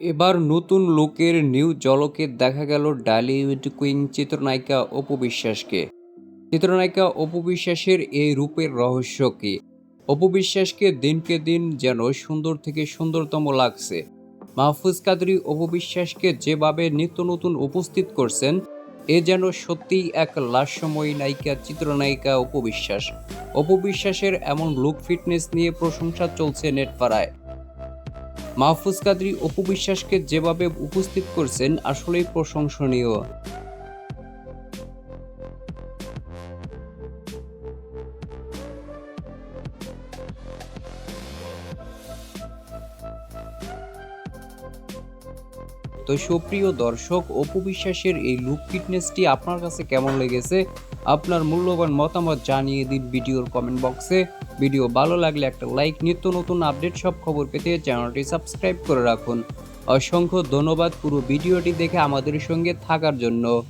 এবার নতুন লোকের নিউ জলকে দেখা গেল ডালিউড কুইন চিত্রনায়িকা অপু বিশ্বাসকে। চিত্রনায়িকা অপু বিশ্বাসের এই রূপের রহস্য কি? অপু বিশ্বাসকে দিনকে দিন যেন সুন্দর থেকে সুন্দরতম লাগছে। মাহফুজ কাদরি অপু বিশ্বাসকে যেভাবে নিত্য নতুন উপস্থিত করছেন, এ যেন সত্যিই এক লাস্যময়ী নায়িকা, চিত্রনায়িকা অপু বিশ্বাস। অপু বিশ্বাসের এমন লুক ফিটনেস নিয়ে প্রশংসা চলছে নেটপাড়ায়। মাহফুজ কাদরি অপু বিশ্বাসকে যেভাবে উপস্থিত করছেন আসলেই প্রশংসনীয়। তো সুপ্রিয় দর্শক, অপু বিশ্বাসের এই লুক ফিটনেসটি আপনার কাছে কেমন লেগেছে? আপনার মূল্যবান মতামত জানিয়ে দিন ভিডিওর কমেন্ট বক্সে ভিডিও ভালো লাগলে একটা লাইক নিত্য নতুন আপডেট সব খবর পেতে চ্যানেলটি সাবস্ক্রাইব করে রাখুন। অসংখ্য ধন্যবাদ পুরো ভিডিওটি দেখে আমাদের সঙ্গে থাকার জন্য।